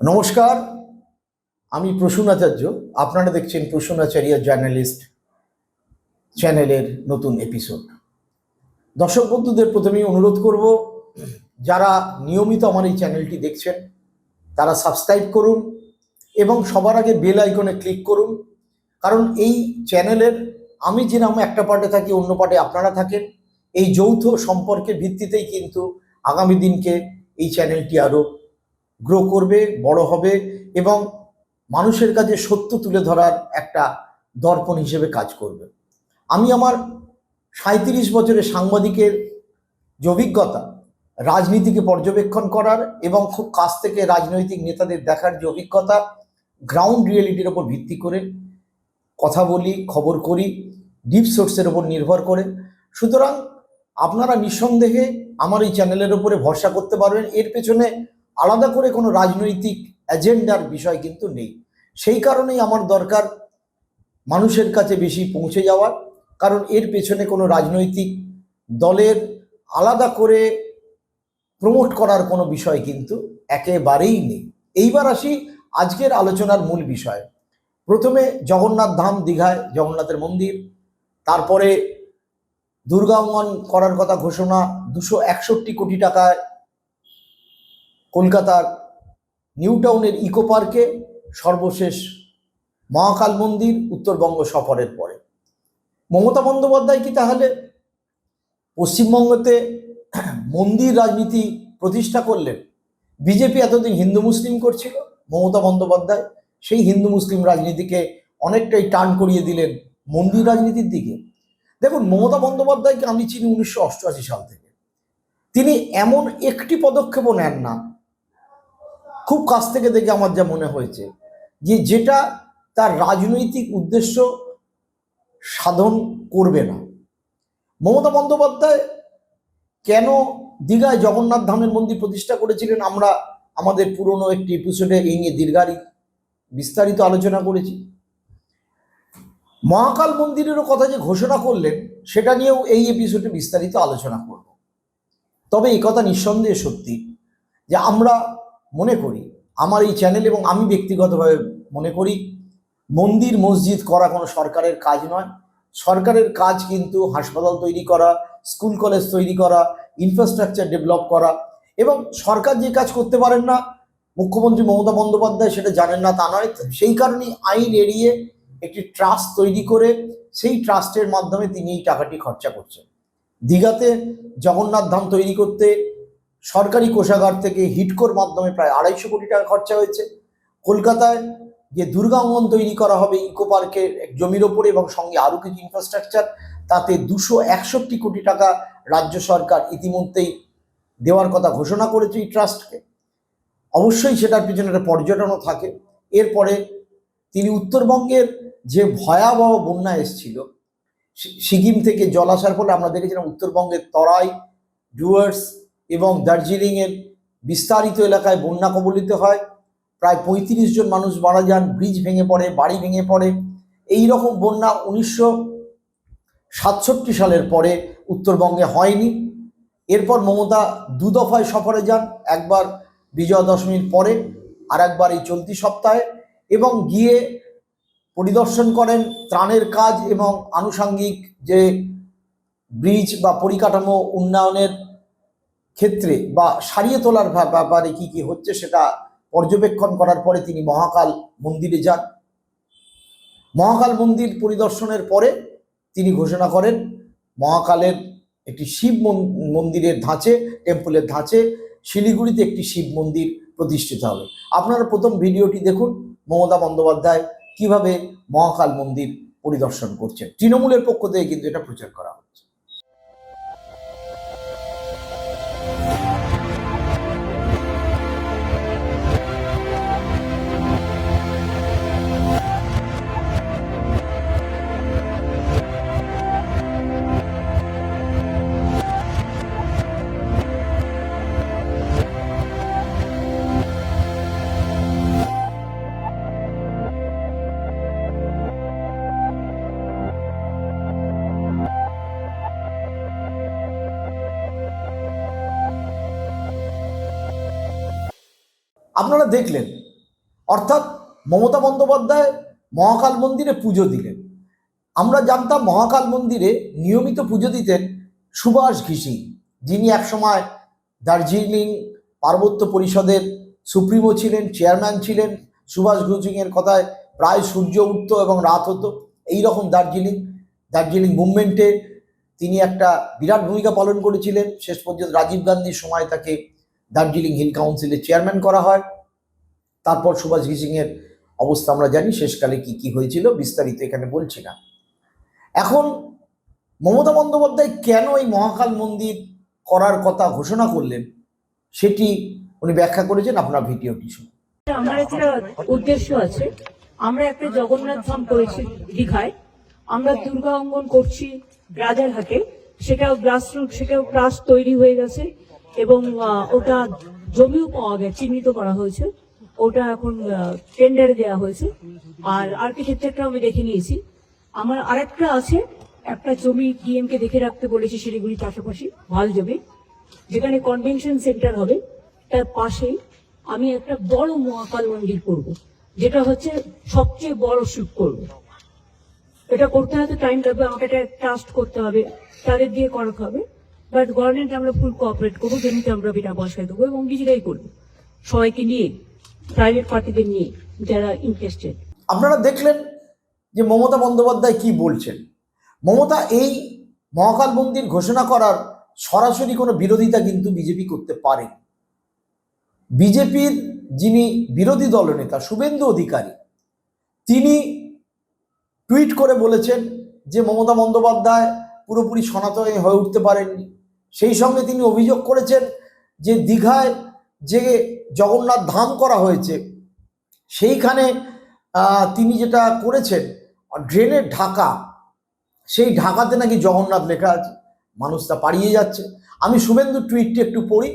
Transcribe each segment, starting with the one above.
নমস্কার, আমি প্রসূন আচার্য আপনারা দেখছেন প্রসূন আচার্য জার্নালিস্ট চ্যানেলের নতুন এপিসোড দর্শক বন্ধুদের প্রথমেই অনুরোধ করব, যারা নিয়মিত আমার এই চ্যানেলটি দেখছেন, তারা সাবস্ক্রাইব করুন এবং সবার আগে বেল আইকনে ক্লিক করুন। কারণ এই চ্যানেলের আমি যেরকম একটা পার্টে থাকি, অন্য পার্টে আপনারা থাকেন, এই যৌথ সম্পর্কের ভিত্তিতেই কিন্তু আগামী দিনকে এই চ্যানেলটি আরও গ্রো করবে, বড় হবে এবং মানুষের কাছে সত্য তুলে ধরার একটা দর্পণ হিসেবে কাজ করবে। আমি আমার সাঁত্রিশ বছরের সাংবাদিকের যে অভিজ্ঞতা, রাজনীতিকে পর্যবেক্ষণ করার এবং খুব কাছ থেকে রাজনৈতিক নেতাদের দেখার যে অভিজ্ঞতা গ্রাউন্ড রিয়েলিটির ওপর ভিত্তি করে কথা বলি, খবর করি ডিপ সোর্সের ওপর নির্ভর করে। সুতরাং আপনারা নিঃসন্দেহে আমার এই চ্যানেলের ওপরে ভরসা করতে পারবেন। এর পেছনে আলাদা করে কোনো রাজনৈতিক এজেন্ডার বিষয় কিন্তু নেই। সেই কারণেই আমার দরকার মানুষের কাছে বেশি পৌঁছে যাওয়ার, কারণ এর পেছনে কোনো রাজনৈতিক দলের আলাদা করে প্রমোট করার কোনো বিষয় কিন্তু একেবারেই নেই। এইবার আসি আজকের আলোচনার মূল বিষয়। প্রথমে জগন্নাথ ধাম দীঘায় জগন্নাথের মন্দির, তারপরে দুর্গাঙ্গন করার কথা ঘোষণা, দুশো একষট্টি কোটি টাকায় কলকাতার নিউ টাউনের ইকো পার্কে সর্বশেষ মহাকাল মন্দির উত্তরবঙ্গ সফরের পরে। মমতা বন্দ্যোপাধ্যায় কি তাহলে পশ্চিমবঙ্গতে মন্দির রাজনীতি প্রতিষ্ঠা করলেন? বিজেপি এতদিন হিন্দু মুসলিম করছিল, মমতা বন্দ্যোপাধ্যায় সেই হিন্দু মুসলিম রাজনীতিকে অনেকটাই টান করিয়ে দিলেন মন্দির রাজনীতির দিকে। দেখুন, মমতা বন্দ্যোপাধ্যায়কে আমি চিনি উনিশশো অষ্টআশি সাল থেকে। তিনি এমন একটি পদক্ষেপও নেন না খুব কাছ থেকে দেখে আমার যা মনে হয়েছে। যে যেটা তার রাজনৈতিক উদ্দেশ্য সাধন করবে না। মমতা বন্দ্যোপাধ্যায় কেন দীঘায় জগন্নাথ ধামের মন্দির প্রতিষ্ঠা করেছিলেন আমরা আমাদের পুরনো একটি এপিসোডে এই নিয়ে দীর্ঘারি বিস্তারিত আলোচনা করেছি। মহাকাল মন্দিরেরও কথা যে ঘোষণা করলেন, সেটা নিয়েও এই এপিসোডে বিস্তারিত আলোচনা করব। তবে এই কথা নিঃসন্দেহে সত্যি যে আমরা মনে করি। আমার এই চ্যানেল এবং আমি ব্যক্তিগতভাবে মনে করি, মন্দির মসজিদ করা কোনো সরকারের কাজ নয়। সরকারের কাজ কিন্তু হাসপাতাল তৈরি করা স্কুল কলেজ তৈরি করা ইনফ্রাস্ট্রাকচার ডেভেলপ করা এবং সরকার যে কাজ করতে পারেন না, মুখ্যমন্ত্রী মমতা বন্দ্যোপাধ্যায় সেটা জানেন না তা নয়। সেই কারণেই আইন এড়িয়ে একটি ট্রাস্ট তৈরি করে সেই ট্রাস্টের মাধ্যমে তিনি এই টাকাটি খরচা করছেন। দীঘাতে জগন্নাথ ধাম তৈরি করতে সরকারি কোষাগার থেকে হিটকোর মাধ্যমে প্রায় আড়াইশো কোটি টাকা খরচা হয়েছে। কলকাতায় যে দুর্গা অঙ্গন তৈরি করা হবে ইকো পার্কের জমির ওপরে এবং সঙ্গে আরও কিছু ইনফ্রাস্ট্রাকচার তাতে দুশো একষট্টি কোটি টাকা রাজ্য সরকার ইতিমধ্যেই দেওয়ার কথা ঘোষণা করেছে এই ট্রাস্টকে। অবশ্যই সেটার পিছনে একটা পর্যটনও থাকে। এরপরে তিনি উত্তরবঙ্গের যে ভয়াবহ বন্যা এসেছিল সিকিম থেকে জল আসার ফলে আমরা দেখেছিলাম উত্তরবঙ্গের তরাই, ডুয়ার্স এবং দার্জিলিংয়ের বিস্তারিত এলাকায় বন্যা কবলিত হয়। প্রায় পঁয়ত্রিশ জন মানুষ মারা যান, ব্রিজ ভেঙে পড়ে, বাড়ি ভেঙে পড়ে। এই রকম বন্যা উনিশশো সাতষট্টি সালের পরে উত্তরবঙ্গে হয়নি। এরপর মমতা দু দফায় সফরে যান, একবার বিজয়া দশমীর পরে আর একবার এই চলতি সপ্তাহে এবং গিয়ে পরিদর্শন করেন ত্রাণের কাজ এবং আনুষাঙ্গিক যে ব্রিজ বা পরিকাঠামো উন্নয়নের ক্ষেত্রে বা সারিয়ে তোলার ব্যাপ- ব্যাপারে কি কি হচ্ছে সেটা পর্যবেক্ষণ করার পরে তিনি মহাকাল মন্দিরে যান। মহাকাল মন্দির পরিদর্শনের পরে তিনি ঘোষণা করেন, মহাকালের একটি শিব মন- মন্দিরের ধাঁচে, টেম্পলের ধাঁচে, শিলিগুড়িতে একটি শিব মন্দির প্রতিষ্ঠিত হবে। আপনারা প্রথম ভিডিওটি দেখুন, মমতা বন্দ্যোপাধ্যায় কীভাবে মহাকাল মন্দির পরিদর্শন করছেন। তৃণমূলের পক্ষ থেকে কিন্তু এটা প্রচার করা হচ্ছে। Thank you আপনারা দেখলেন। অর্থাৎ মমতা বন্দ্যোপাধ্যায় মহাকাল মন্দিরে পুজো দিলেন। আমরা জানতাম মহাকাল মন্দিরে নিয়মিত পুজো দিতেন সুভাষ ঘিসি, যিনি একসময় দার্জিলিং পার্বত্য পরিষদের সুপ্রিমো ছিলেন, চেয়ারম্যান ছিলেন। সুভাষ ঘিসিংয়ের কথায় প্রায় সূর্য উঠত এবং রাত হতো। এই রকম দার্জিলিং দার্জিলিং মুভমেন্টে তিনি একটা বিরাট ভূমিকা পালন করেছিলেন। শেষ পর্যন্ত রাজীব গান্ধীর সময় তাকে দার্জিলিং হিল কাউন্সিলের চেয়ারম্যান করা হয়। তারপর সুভাষ ঘিসিংয়ের অবস্থা আমরা জানি, শেষকালে কি কি হয়েছিল বিস্তারিত এখানে বলছি না। এখন মমতা বন্দ্যোপাধ্যায় কেন এই মহাকাল মন্দির করার কথা ঘোষণা করলেন, সেটি উনি ব্যাখ্যা করেছেন, আপনার ভিডিওটি শুনুন। আমার একটা উদ্দেশ্য আছে। আমরা একটা জগন্নাথ ধাম করেছি দীঘায়। আমরা দুর্গা অঙ্গন করছি রাজারহাটে সেটাও গ্রাসরুট, সেটাও ক্লাস তৈরি হয়ে গেছে এবং ওটা জমিও পাওয়া গেছে, চিহ্নিত করা হয়েছে। ওটা এখন টেন্ডারে দেওয়া হয়েছে। আর আর্কিটেকচারটা আমি দেখে নিয়েছি। আমার আরেকটা আছে, একটা জমি ডিএমকে দেখে রাখতে বলেছি শিলিগুড়ির পাশাপাশি ভালো জমি যেখানে কনভেনশন সেন্টার হবে। তার পাশেই আমি একটা বড় মহাকাল মন্দির করব, যেটা হচ্ছে সবচেয়ে বড় শিব করব। এটা করতে হয়তো টাইম লাগবে, আমাকে এটা ট্রাস্ট করতে হবে, তাদের দিয়ে করাতে হবে। বাট গভর্নমেন্ট আমরা ফুল কোঅপারেট করব, জমিতে আমরা বিনা পয়সায় দেবো এবং নিজেরাই করব। সবাইকে নিয়ে প্রাইভেট পার্টিদের নিয়ে যারা ইন্টারেস্টেড আপনারা দেখলেন যে মমতা বন্দ্যোপাধ্যায় কি বলছেন। মমতা এই মহাকাল মন্দির ঘোষণা করার সরাসরি কোনো বিরোধিতা কিন্তু বিজেপি করতে পারে বিজেপির যিনি বিরোধী দলনেতা শুভেন্দু অধিকারী, তিনি টুইট করে বলেছেন যে মমতা বন্দ্যোপাধ্যায় পুরোপুরি সনাতনী হয়ে উঠতে পারেননি। সেই সঙ্গে তিনি অভিযোগ করেছেন যে দীঘায় যে জগন্নাথ ধাম করা হয়েছে, সেইখানে তিনি যেটা করেছেন, ড্রেনের ঢাকা, সেই ঢাকাতে নাকি জগন্নাথ লেখা আছে, মানুষ তা পাড়িয়ে যাচ্ছে। আমি শুভেন্দু টুইটটি একটু পড়ি।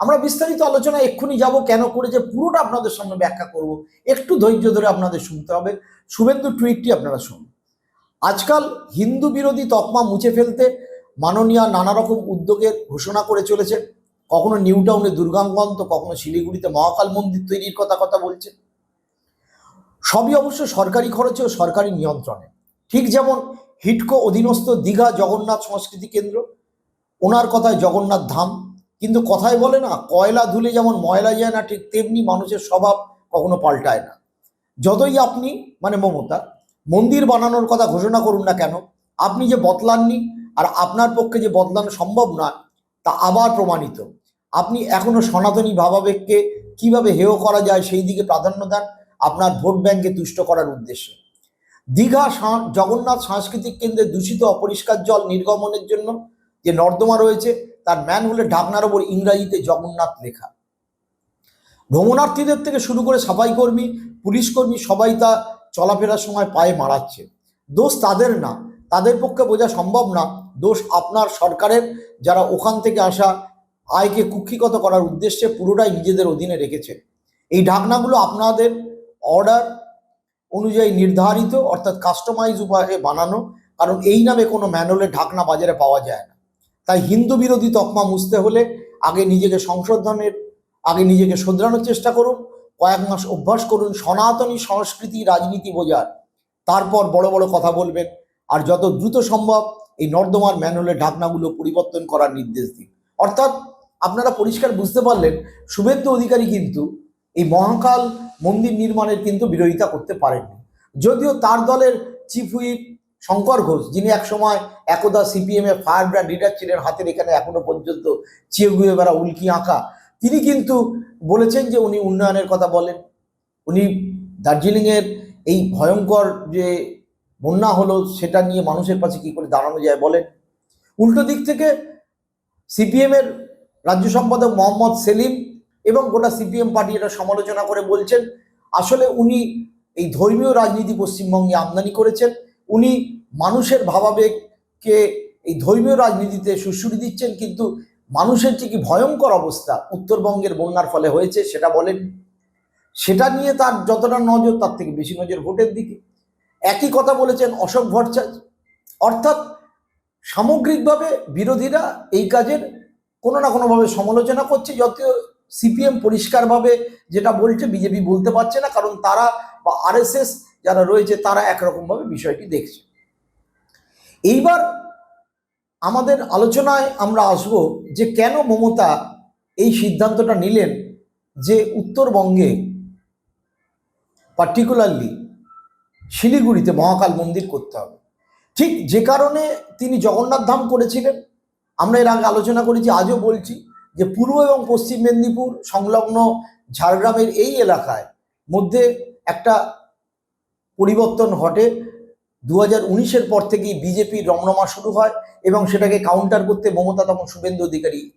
আমরা বিস্তারিত আলোচনা এক্ষুনি যাব, কেন করেছে, পুরোটা আপনাদের সামনে ব্যাখ্যা করব। একটু ধৈর্য ধরে আপনাদের শুনতে হবে। শুভেন্দু টুইটটি আপনারা শুনুন। আজকাল হিন্দু বিরোধী তকমা মুছে ফেলতে মাননীয় নানা রকম উদ্যোগের ঘোষণা করে চলেছেন কখনো নিউ টাউনে দুর্গাঙ্গন তো কখনো শিলিগুড়িতে মহাকাল মন্দির তৈরির কথা কথা বলছেন সবই অবশ্য সরকারি খরচে ও সরকারি নিয়ন্ত্রণে। ঠিক যেমন হিটকো অধীনস্থ দীঘা জগন্নাথ সংস্কৃতি কেন্দ্র, ওনার কথায় জগন্নাথ ধাম, কিন্তু কথায় বলে না, কয়লা ধুলে যেমন ময়লা যায় না, ঠিক তেমনি মানুষের স্বভাব কখনো পাল্টায় না। যতই আপনি মানে মমতা, মন্দির বানানোর কথা ঘোষণা করুন না কেন, আপনি যে বদলাননি, আর আপনার পক্ষে যে বদলানো সম্ভব না তা আবার প্রমাণিত। আপনি এখনও সনাতনী ভাবাবেগকে কীভাবে হেয় করা যায় সেই দিকে প্রাধান্য দেন আপনার ভোট ব্যাংকে তুষ্ট করার উদ্দেশ্যে। দীঘা জগন্নাথ সাংস্কৃতিক কেন্দ্রে দূষিত অপরিষ্কার জল নির্গমনের জন্য যে নর্দমা রয়েছে, তার ম্যান ম্যানহোলের ঢাকনার ওপর ইংরাজিতে জগন্নাথ লেখা। ভ্রমণার্থীদের থেকে শুরু করে সাফাই কর্মী পুলিশ কর্মী সবাই তা চলাফেরার সময় পায়ে মারাচ্ছে। দোষ তাদের না, তাদের পক্ষে বোঝা সম্ভব না দোষ আপনার সরকারের, যারা ওখান থেকে আসা আয়কে কুক্ষিগত করার উদ্দেশ্যে পুরোটাই নিজেদের অধীনে রেখেছে। এই ঢাকনাগুলো আপনাদের অর্ডার অনুযায়ী নির্ধারিত, অর্থাৎ কাস্টমাইজ উপায়ে বানানো, কারণ এই নামে কোনো ম্যানুয়ালের ঢাকনা বাজারে পাওয়া যায় না। তাই হিন্দু বিরোধী তকমা মুছতে হলে আগে নিজেকে সংশোধনের, আগে নিজেকে শোধরানোর চেষ্টা করুন, কয়েক মাস অভ্যাস করুন, সনাতনী সংস্কৃতি, রাজনীতি বোঝার। তারপর বড় বড় কথা বলবেন, আর যত দ্রুত সম্ভব এই নর্দমার ম্যানুয়ালের ঢাকনাগুলো পরিবর্তন করার নির্দেশ দিন। অর্থাৎ আপনারা পরিষ্কার বুঝতে পারলেন, শুভেন্দু অধিকারী কিন্তু এই মহাকাল মন্দির নির্মাণের কিন্তু বিরোধিতা করতে পারেননি। যদিও তার দলের চিফ হুইপ শঙ্কর ঘোষ, যিনি একসময় একদা সিপিএম এর ফায়ার ব্র্যান্ড লিডার ছিলেন, হাতের এখানে এখনও পর্যন্ত চিয়ে গুয়ে বেড়া উল্কি আঁকা, তিনি কিন্তু বলেছেন যে উনি উন্নয়নের কথা বলেন। উনি দার্জিলিংয়ের এই ভয়ঙ্কর যে বন্যা হলো, সেটা নিয়ে মানুষের কাছে কি করে দাঁড়ানো যায় বলেন? উল্টো দিক থেকে সিপিএম এর রাজ্য সম্পাদক মোহাম্মদ সেলিম এবং গোটা সিপিএম পার্টি এটা সমালোচনা করে বলছেন, আসলে উনি এই ধর্মীয় রাজনীতি পশ্চিমবঙ্গে আমদানি করেছেন, উনি মানুষের ভাবাবেগকে এই ধর্মীয় রাজনীতিতে সুশ্রুতি দিচ্ছেন, কিন্তু মানুষের যে কি ভয়ঙ্কর অবস্থা উত্তরবঙ্গের বন্যার ফলে হয়েছে সেটা বলেন। সেটা নিয়ে তার যতটা নজর, তার থেকে বেশি নজর ভোটের দিকে। একই কথা বলেছেন অশোক ভট্টাচার্য। অর্থাৎ সামগ্রিকভাবে বিরোধীরা এই কাজের কোনো না কোনোভাবে সমালোচনা করছে, যদিও সিপিএম পরিষ্কারভাবে যেটা বলছে বিজেপি বলতে পারছে না, কারণ তারা বা আরএসএস যারা রয়েছে তারা একরকমভাবে বিষয়টি দেখছে। এইবার আমাদের আলোচনায় আমরা আসব যে কেন মমতা এই সিদ্ধান্তটা নিলেন যে উত্তরবঙ্গে পার্টিকুলারলি শিলিগুড়িতে মহাকাল মন্দির করতে হবে। ঠিক যে কারণে তিনি জগন্নাথ ধাম করেছিলেন। আমরা এর আগে আলোচনা করেছি, আজও বলছি যে পূর্ব এবং পশ্চিম মেদিনীপুর সংলগ্ন ঝাড়গ্রামের এই এলাকায় মধ্যে একটা পরিবর্তন ঘটে। দু হাজার উনিশের পর থেকেই বিজেপির রমরমা শুরু হয় এবং সেটাকে কাউন্টার করতে মমতা তখন শুভেন্দু অধিকারী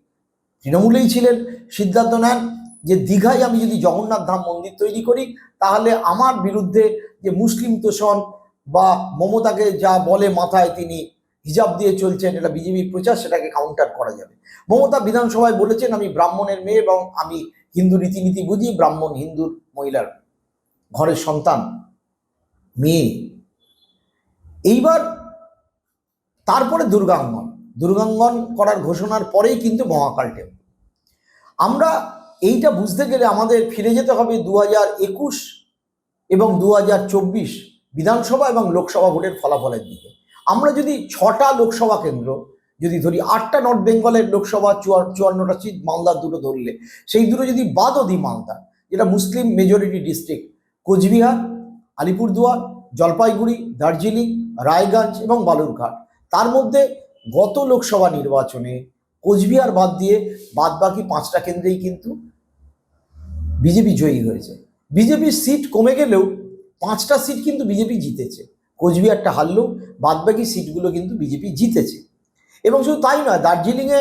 তৃণমূলেই ছিলেন, সিদ্ধান্ত নেন। যে দীঘায় আমি যদি জগন্নাথ ধাম মন্দির তৈরি করি, তাহলে আমার বিরুদ্ধে যে মুসলিম তোষণ বা মমতাকে যা বলে মাথায় তিনি হিজাব দিয়ে চলছেন, এটা বিজেপি প্রচার, সেটাকে কাউন্টার করা যাবে। মমতা বিধানসভায় বলেছেন, আমি ব্রাহ্মণের মেয়ে এবং আমি হিন্দু রীতিনীতি বুঝি, ব্রাহ্মণ হিন্দুর মহিলার ঘরের সন্তান, মেয়ে। এইবার তারপরে দুর্গাঙ্গন। দুর্গাঙ্গন করার ঘোষণার পরেই কিন্তু মহাকাল আমরা এইটা বুঝতে গেলে আমাদের ফিরে যেতে হবে দু একুশ এবং দু হাজার চব্বিশ বিধানসভা এবং লোকসভা ভোটের ফলাফলের দিকে। আমরা যদি ছটা লোকসভা কেন্দ্র, যদি ধরি আটটা নর্থ বেঙ্গলের লোকসভা চুয়া- চুয়ান্নটা সিট, মালদার দুটো ধরলে, সেই দুটো যদি বাদও দিই মালদা, যেটা Muslim majority district Coochbehar, Alipurduar, Jalpaiguri, Darjeeling, Raiganj এবং বালুরঘাট। তার মধ্যে গত লোকসভা নির্বাচনে কোচবিহার বাদ দিয়ে বাদ বাকি পাঁচটা কেন্দ্রেই কিন্তু বিজেপি জয়ী হয়েছে। বিজেপির সিট কমে গেলেও পাঁচটা সিট কিন্তু বিজেপি জিতেছে। কোচবিহারটা হারলেও বাদবাকি সিটগুলো কিন্তু বিজেপি জিতেছে। এবং শুধু তাই নয়, দার্জিলিংয়ে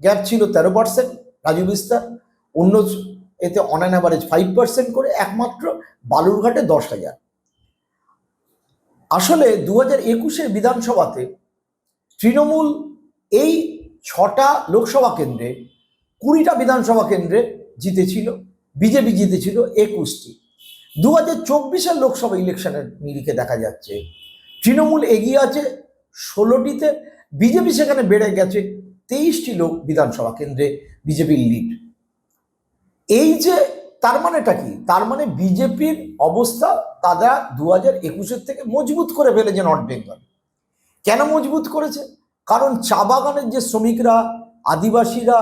গ্যাপ ছিল তেরো পার্সেন্ট রাজু বিস্তার, অন্য এতে on an average five percent করে একমাত্র বালুরঘাটে দশ হাজার। আসলে দু হাজার একুশের বিধানসভাতে তৃণমূল এই ছটা লোকসভা কেন্দ্রে, কুড়িটা বিধানসভা কেন্দ্রে জিতেছিল, বিজেপি জিতেছিল একুশটি। দু হাজার চব্বিশের লোকসভা ইলেকশনের নিরিখে দেখা যাচ্ছে, তৃণমূল এগিয়ে আছে ষোলোটিতে, বিজেপি সেখানে বেড়ে গেছে তেইশটি লোক বিধানসভা কেন্দ্রে, বিজেপির লিড এই যে তার মানেটা কি? তার মানে বিজেপির অবস্থা তারা দু হাজার একুশের থেকে মজবুত করে ফেলেছে নর্থ বেঙ্গল কেন মজবুত করেছে? কারণ চা বাগানের যে শ্রমিকরা, আদিবাসীরা,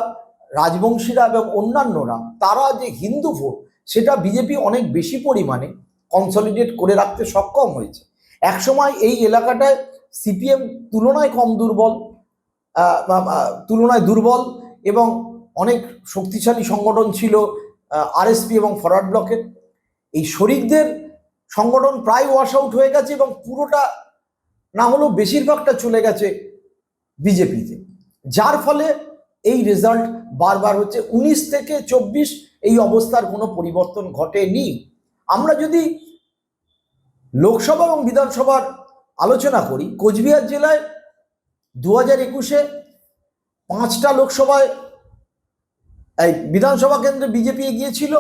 রাজবংশীরা এবং অন্যান্যরা, তারা যে হিন্দু ভোট, সেটা বিজেপি অনেক বেশি পরিমাণে কনসলিডেট করে রাখতে সক্ষম হয়েছে। একসময় এই এলাকাটায় সিপিএম তুলনায় কম দুর্বল তুলনায় দুর্বল এবং অনেক শক্তিশালী সংগঠন ছিল আরএসপি এবং ফরওয়ার্ড ব্লকের। এই শরিকদের সংগঠন প্রায় ওয়াশ আউট হয়ে গেছে এবং পুরোটা না হলেও বেশিরভাগটা চলে গেছে বিজেপিতে। যার ফলে এই রেজাল্ট বারবার হচ্ছে, উনিশ থেকে চব্বিশ এই অবস্থার কোনো পরিবর্তন ঘটেনি। আমরা যদি লোকসভা এবং বিধানসভার আলোচনা করি, কোচবিহার জেলায় দু হাজার একুশে পাঁচটা লোকসভায় এই বিধানসভা কেন্দ্রে বিজেপি এগিয়েছিল,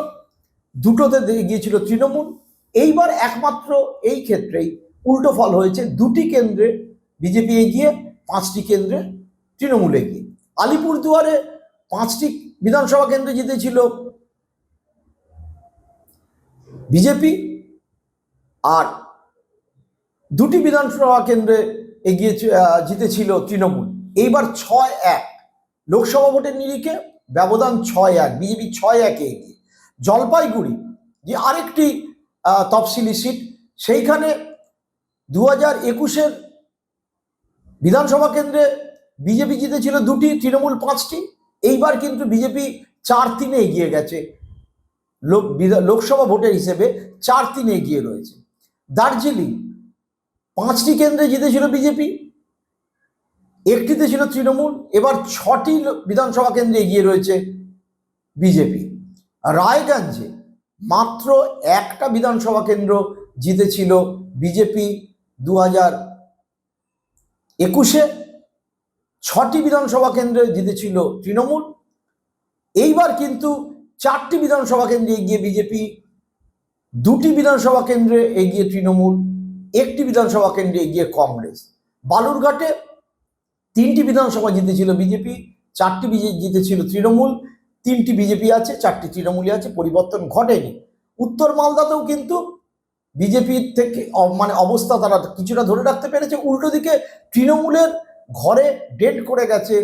দুটোতে গিয়েছিল তৃণমূল। এইবার একমাত্র এই ক্ষেত্রেই উল্টো ফল হয়েছে, দুটি কেন্দ্রে বিজেপি এগিয়ে পাঁচটি কেন্দ্রে তৃণমূল এগিয়ে আলিপুরদুয়ারে পাঁচটি বিধানসভা কেন্দ্রে জিতেছিল বিজেপি আর দুটি বিধানসভা কেন্দ্রে এগিয়ে জিতেছিল তৃণমূল। এইবার ছয় এক। লোকসভা ভোটের নিরিখে ব্যবধান ছয় এক, বিজেপি ছয় একে এগিয়ে। জলপাইগুড়ি, যে আরেকটি তফসিলি সিট, সেইখানে দু হাজার একুশের বিধানসভা কেন্দ্রে বিজেপি জিতেছিল দুটি, তৃণমূল পাঁচটি। এইবার কিন্তু বিজেপি চার তিনে এগিয়ে গেছে। লোক লোকসভা ভোটের হিসেবে চার তিনে এগিয়ে রয়েছে। দার্জিলিং পাঁচটি কেন্দ্রে জিতেছিল বিজেপি, একটিতে ছিল তৃণমূল, এবার ছটি বিধানসভা কেন্দ্রে এগিয়ে রয়েছে বিজেপি। রায়গঞ্জে মাত্র একটা বিধানসভা কেন্দ্র জিতেছিল বিজেপি দু হাজার একুশে ছটি বিধানসভা কেন্দ্রে জিতেছিল তৃণমূল। এইবার কিন্তু চারটি বিধানসভা কেন্দ্রে এগিয়ে বিজেপি, দুটি বিধানসভা কেন্দ্রে এগিয়ে তৃণমূল, একটি বিধানসভা কেন্দ্রে এগিয়ে কংগ্রেস। বালুরঘাটে তিনটি বিধানসভা জিতেছিল বিজেপি, চারটি বিজে, জিতেছিল তৃণমূল, তিনটি বিজেপি আছে, চারটি তৃণমূলী আছে, পরিবর্তন ঘটেনি। উত্তর মালদাতেও কিন্তু বিজেপির থেকে মানে অবস্থা তারা কিছুটা ধরে রাখতে পেরেছে। উল্টো দিকে তৃণমূলের ঘরে ডেট করে গেছে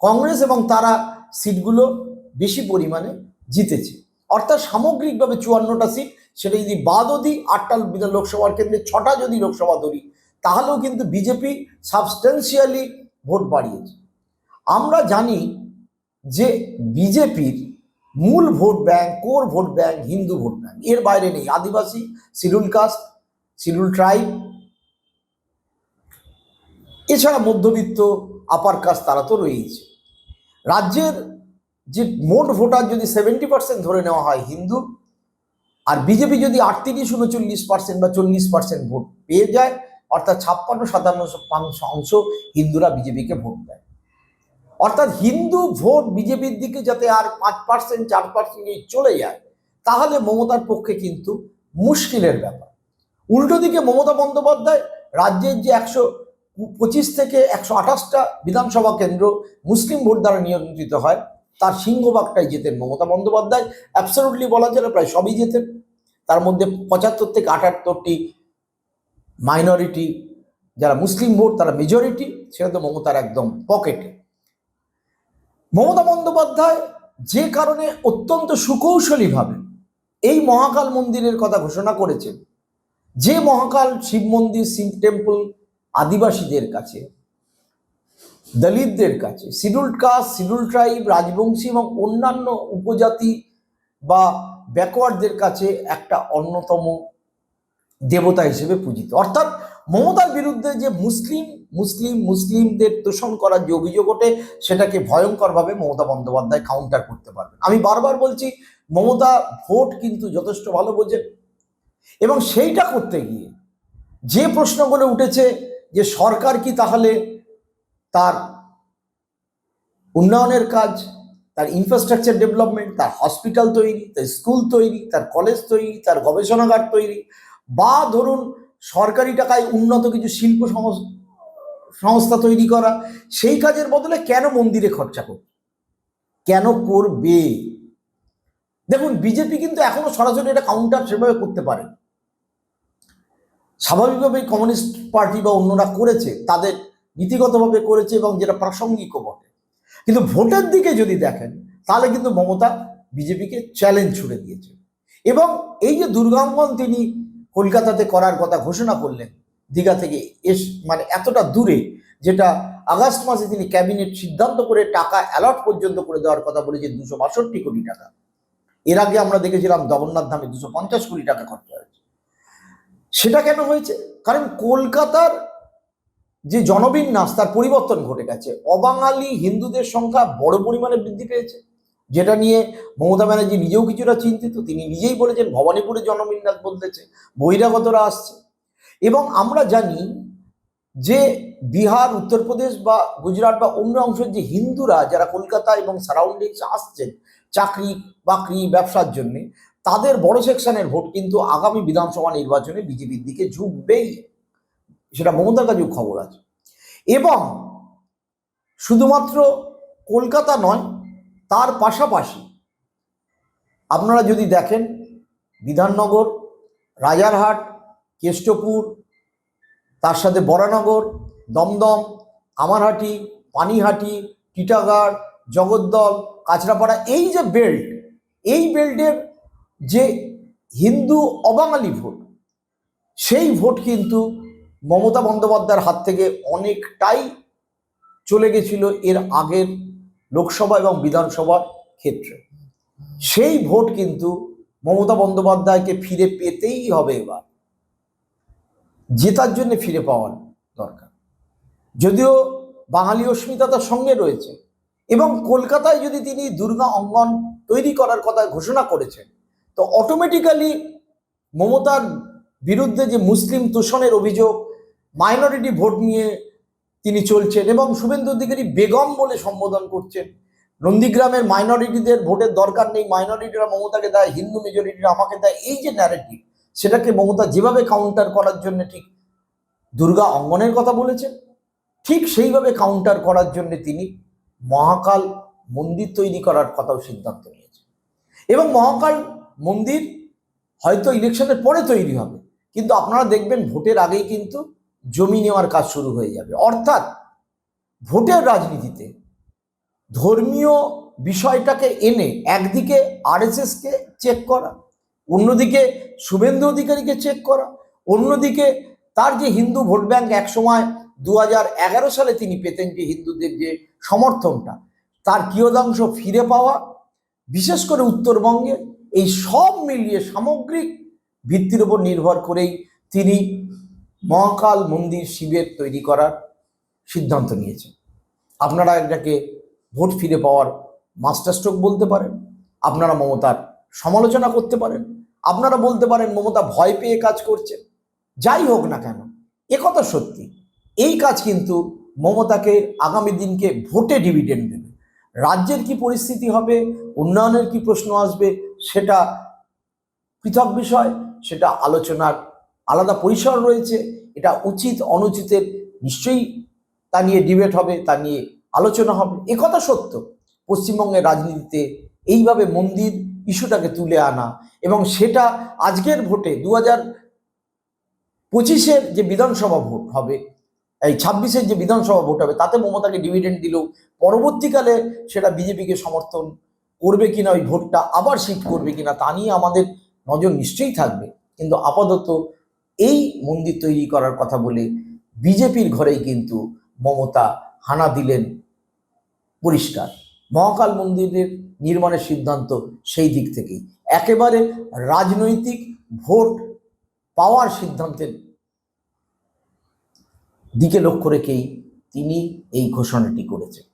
কংগ্রেস এবং তারা সিটগুলো বেশি পরিমাণে জিতেছে। অর্থাৎ সামগ্রিকভাবে চুয়ান্নটা সিট, সেটা যদি বাদও দিই আটটা লোকসভার কেন্দ্রে, ছটা যদি লোকসভা ধরি, তাহলেও কিন্তু বিজেপি সাবস্টেন্সিয়ালি ভোট বাড়িয়েছে। আমরা জানি যে বিজেপির মূল vote bank, core vote bank, Hindu vote bank. এর বাইরে নেই। আদিবাসী, শিডিউল কাস্ট, শিডিউল ট্রাইব। এছাড়া মধ্যবিত্ত আপার কাস্ট তারা তো রয়েছে রাজ্যের যে মোট ভোটার যদি সেভেন্টি পার্সেন্ট ধরে নেওয়া হয় হিন্দু, আর বিজেপি যদি আটত্রিশ, উনচল্লিশ পার্সেন্ট বা চল্লিশ পার্সেন্ট ভোট পেয়ে যায়, অর্থাৎ ছাপ্পান্ন, সাতান্ন অংশ হিন্দুরা বিজেপিকে ভোট দেয়। অর্থাৎ হিন্দু ভোট বিজেপির দিকে যাতে আর পাঁচ পার্সেন্ট, চার পার্সেন্ট চলে যায়, তাহলে মমতার পক্ষে কিন্তু মুশকিলের ব্যাপার। উল্টো দিকে মমতা বন্দ্যোপাধ্যায় রাজ্যের যে একশো পঁচিশ থেকে একশো আঠাশটা বিধানসভা কেন্দ্র মুসলিম ভোট দ্বারা নিয়ন্ত্রিত হয়, তার সিংহভাগটাই জেতেন মমতা বন্দ্যোপাধ্যায়। অ্যাবসলুটলি বলা চলে, প্রায় সবই জেতেন। তার মধ্যে পঁচাত্তর থেকে আটাত্তরটি মাইনরিটি যারা মুসলিম ভোট, তারা মেজরিটি সেটা তো মমতার একদম পকেটে। মমতা বন্দ্যোপাধ্যায় যে কারণে অত্যন্ত সুকৌশলীভাবে এই মহাকাল মন্দিরের কথা ঘোষণা করেছেন, যে মহাকাল শিব মন্দির, শিব টেম্পল আদিবাসীদের কাছে, দলিতদের কাছে, schedule caste, schedule tribe, Rajbanshi এবং অন্যান্য উপজাতি বা ব্যাকওয়ার্ডদের কাছে একটা অন্যতম দেবতা হিসেবে পূজিত। অর্থাৎ মমতার বিরুদ্ধে যে মুসলিম মুসলিম, মুসলিমদের তোষণ করার যে অভিযোগ ওঠে, সেটাকে ভয়ঙ্করভাবে মমতা বন্দ্যোপাধ্যায় কাউন্টার করতে পারবেন। আমি বারবার বলছি, মমতা ভোট কিন্তু যথেষ্ট ভালো বোঝেন এবং সেইটা করতে গিয়ে যে প্রশ্নগুলো উঠেছে যে সরকার কি তাহলে তার উন্নয়নের কাজ, তার ইনফ্রাস্ট্রাকচার ডেভেলপমেন্ট তার হসপিটাল তৈরি, তার স্কুল তৈরি, তার কলেজ তৈরি, তার গবেষণাগার তৈরি বা ধরুন সরকারি টাকায় উন্নত কিছু শিল্প সংস- সংস্থা তৈরি করা, সেই কাজের বদলে কেন মন্দিরে খরচা করবে? কেন করবে? দেখুন, বিজেপি কিন্তু এখনও সরাসরি এটা কাউন্টার সেভাবে করতে পারে। স্বাভাবিকভাবে কমিউনিস্ট পার্টি বা অন্যরা করেছে, তাদের নীতিগতভাবে করেছে এবং যেটা প্রাসঙ্গিকও বটে। কিন্তু ভোটের দিকে যদি দেখেন, তাহলে কিন্তু মমতা বিজেপিকে চ্যালেঞ্জ ছুড়ে দিয়েছে। এবং এই যে দুর্গাঙ্গন তিনি কলকাতাতে করার কথা ঘোষণা করলেন দীঘা থেকে এস মানে এতটা দূরে, যেটা আগস্ট মাসে তিনি ক্যাবিনেট সিদ্ধান্ত করে টাকা অ্যালট পর্যন্ত করে দেওয়ার কথা বলেছে দুশো বাষট্টি কোটি টাকা। এর আগে আমরা দেখেছিলাম জগন্নাথ ধামে দুশো পঞ্চাশ কোটি টাকা খরচা হয়েছে। সেটা কেন হয়েছে? কারণ কলকাতার যে জনবিন্যাস, তার পরিবর্তন ঘটে গেছে। অবাঙালি হিন্দুদের সংখ্যা বড় পরিমাণে বৃদ্ধি পেয়েছে। যেটা নিয়ে মমতা ব্যানার্জি নিজেও কিছুটা চিন্তিত, তিনি নিজেই বলেছেন ভবানীপুরে জনবিন্যাস বদলেছে বহিরাগতরা আসছে। এবং আমরা জানি যে বিহার, উত্তরপ্রদেশ বা গুজরাট বা অন্য অংশের যে হিন্দুরা যারা কলকাতা এবং সারাউন্ডিংস আসছেন চাকরি বাকরি ব্যবসার জন্য, তাদের বড় সেকশনের ভোট কিন্তু আগামী বিধানসভা নির্বাচনে বিজেপির দিকে ঝুঁকবেই। সেটা মমতার কাছেও খবর আছে। এবং শুধুমাত্র কলকাতা নয় তার পাশাপাশি আপনারা যদি দেখেন বিধাননগর, রাজারহাট, কেষ্টপুর, তার সাথে বরানগর, দমদম, আমারহাটি, পানিহাটি টিটাগড় জগদ্দল, কাঁচরাপাড়া, এই যে বেল্ট, এই বেল্টের যে হিন্দু অবাঙালি ভোট, সেই ভোট কিন্তু মমতা বন্দ্যোপাধ্যায়ের হাত থেকে অনেকটাই চলে গেছিল এর আগের লোকসভা এবং বিধানসভার ক্ষেত্রে। সেই ভোট কিন্তু মমতা বন্দ্যোপাধ্যায়কে ফিরে পেতেই হবে এবার। জেতার জন্য ফিরে পাওয়ার দরকার। যদিও বাঙালি অস্মিতা তার সঙ্গে রয়েছে এবং কলকাতায় যদি তিনি দুর্গা অঙ্গন তৈরি করার কথা ঘোষণা করেছেন, তো অটোমেটিক্যালি মমতার বিরুদ্ধে যে মুসলিম তোষণের অভিযোগ মাইনরিটি ভোট নিয়ে তিনি চলছেন এবং শুভেন্দু অধিকারী বেগম বলে সম্বোধন করছেন। নন্দীগ্রামের মাইনরিটিদের ভোটের দরকার নেই। মাইনরিটিরা মমতাকে দেয়, হিন্দু মেজরিটিরা আমাকে দেয়। এই যে ন্যারেটিভ সেটাকে মমতা যেভাবে কাউন্টার করার জন্য ঠিক দুর্গা অঙ্গনের কথা বলেছেন, ঠিক সেইভাবে কাউন্টার করার জন্য তিনি মহাকাল মন্দির তৈরি করার কথাও সিদ্ধান্ত নিয়েছে এবং মহাকাল মন্দির হয়তো ইলেকশনের পরে তৈরি হবে, কিন্তু আপনারা দেখবেন ভোটের আগেই কিন্তু জমি নেওয়ার কাজ শুরু হয়ে যাবে। অর্থাৎ ভোটের রাজনীতিতে ধর্মীয় বিষয়টাকে এনে একদিকে আরএসএসকে চেক করা, অন্যদিকে শুভেন্দু অধিকারীকে চেক করা, অন্যদিকে তার যে হিন্দু ভোট ব্যাংক একসময় দু এগারো সালে তিনি পেতেন যে হিন্দুদের যে সমর্থনটা, তার কিয়দাংশ ফিরে পাওয়া, বিশেষ করে উত্তরবঙ্গে এই সব মিলিয়ে সামগ্রিক ভিত্তির উপর নির্ভর করেই তিনি মহাকাল মন্দির শিবের তৈরি করার সিদ্ধান্ত নিয়েছেন আপনারা এটাকে ভোট ফিরে পাওয়ার মাস্টার স্ট্রোক বলতে পারেন, আপনারা মমতার সমালোচনা করতে পারেন, আপনারা বলতে পারেন মমতা ভয় পেয়ে কাজ করছে। যাই হোক না কেন একথা সত্যি, এই কাজ কিন্তু মমতাকে আগামী দিনকে ভোটে ডিভিডেন্ড দেবে। রাজ্যের কি পরিস্থিতি হবে, উন্নয়নের কি প্রশ্ন আসবে, সেটা পৃথক বিষয়, সেটা আলোচনার আলাদা পরিসর রয়েছে, এটা উচিত, অনুচিতের নিশ্চয়ই তা নিয়ে ডিবেট হবে, তা নিয়ে আলোচনা হবে। একথা সত্য, পশ্চিমবঙ্গের রাজনীতিতে এইভাবে মন্দির ইস্যুটাকে তুলে আনা এবং সেটা আজকের ভোটে দু হাজার পঁচিশের যে বিধানসভা ভোট হবে, এই ছাব্বিশের যে বিধানসভা ভোট হবে, তাতে মমতাকে ডিভিডেন্ড দিলেও পরবর্তীকালে সেটা বিজেপিকে সমর্থন করবে কিনা ওই ভোটটা আবার শিফট করবে কিনা তা নিয়ে আমাদের নজর নিশ্চয়ই থাকবে। কিন্তু আপাতত এই মন্দির তৈরি করার কথা বলে বিজেপির ঘরেই কিন্তু মমতা হানা দিলেন পরিষ্কার। মহাকাল মন্দিরের নির্মাণের সিদ্ধান্ত সেই দিক থেকেই। একেবারে রাজনৈতিক ভোট পাওয়ার সিদ্ধান্তের দিকে লক্ষ্য রেখেই তিনি এই ঘোষণাটি করেছেন।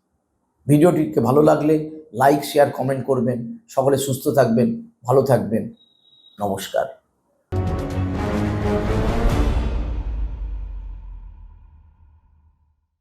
ভিডিওটিকে ভালো লাগলে লাইক, শেয়ার, কমেন্ট করবেন। সকলে সুস্থ থাকবেন, ভালো থাকবেন। নমস্কার।